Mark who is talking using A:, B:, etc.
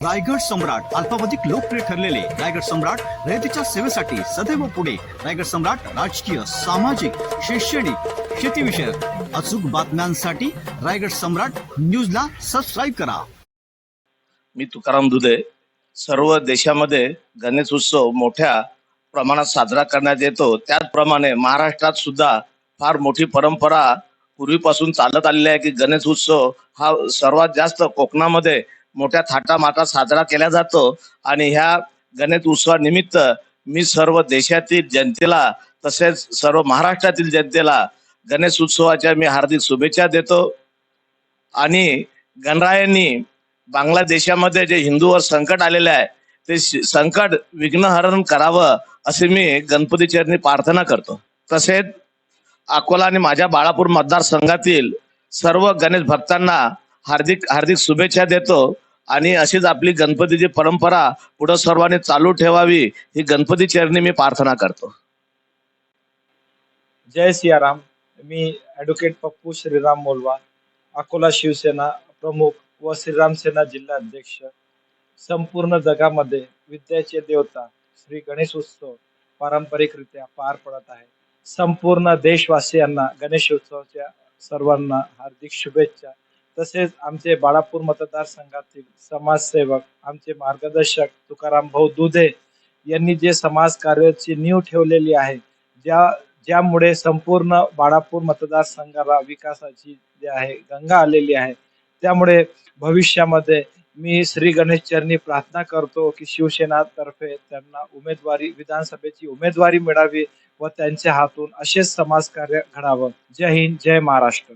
A: रायगड सम्राट अल्पावधिक लोकप्रिय ठरलेले रायगड सम्राट रयतेच्या सेवेसाठी सदैव पुढे. रायगड सम्राट राजकीय सामाजिक शैक्षणिक शेतीविषयक अचूक बातम्यांसाठी रायगड सम्राट न्यूजला सबस्क्राईब करा.
B: मी तुकाराम दुधे. सर्व देशामध्ये गणेश उत्सव मोठ्या प्रमाणात साजरा करण्यात येतो. त्याचप्रमाणे महाराष्ट्रात सुद्धा फार मोठी परंपरा पूर्वीपासून चालत आलेली आहे की गणेश उत्सव हा सर्वात जास्त कोकणामध्ये मोठ्या थाटामाटात साजरा केला जातो. आणि ह्या गणेश उत्सवानिमित्त मी सर्व देशातील जनतेला तसेच सर्व महाराष्ट्रातील जनतेला गणेश उत्सवाच्या मी हार्दिक शुभेच्छा देतो. आणि गणरायांनी बांगलादेशामध्ये जे हिंदूवर संकट आलेले आहे ते श- संकट विघ्नहरण करावं असे मी गणपती चरणी प्रार्थना करतो. तसेच अकोला आणि माझ्या बाळापूर मतदारसंघातील सर्व गणेश भक्तांना हार्दिक हार्दिक शुभेच्छा देतो. आणि अशीच आपली गणपतीची परंपरा पुढे सर्वांनी चालू ठेवावी ही गणपती चरणी मी प्रार्थना करतो.
C: जय सियाराम. मी ॲडव्होकेट पप्पू श्रीराम मोलवा अकोला शिवसेना प्रमुख व श्रीराम सेना जिल्हा अध्यक्ष. संपूर्ण जगामध्ये विद्याचे देवता श्री गणेश उत्सव पारंपरिकरित्या पार पडत आहे. संपूर्ण देशवासियांना गणेश उत्सवाच्या सर्वांना हार्दिक शुभेच्छा. तसेच आमचे बाळापूर मतदारसंघातील समाजसेवक आमचे मार्गदर्शक तुकाराम भाऊ दुधे यांनी जे समाज कार्याची नीव ठेवलेली आहे ज्या ज्यामुळे संपूर्ण बाळापूर मतदारसंघाला विकासाची जी आहे गंगा आलेली आहे त्यामुळे भविष्यामध्ये मी श्री गणेश चरणी प्रार्थना करतो की शिवसेनातर्फे त्यांना उमेदवारी विधानसभेची उमेदवारी मिळावी व त्यांच्या हातून असेच समाजकार्य घडावं. जय हिंद जय महाराष्ट्र.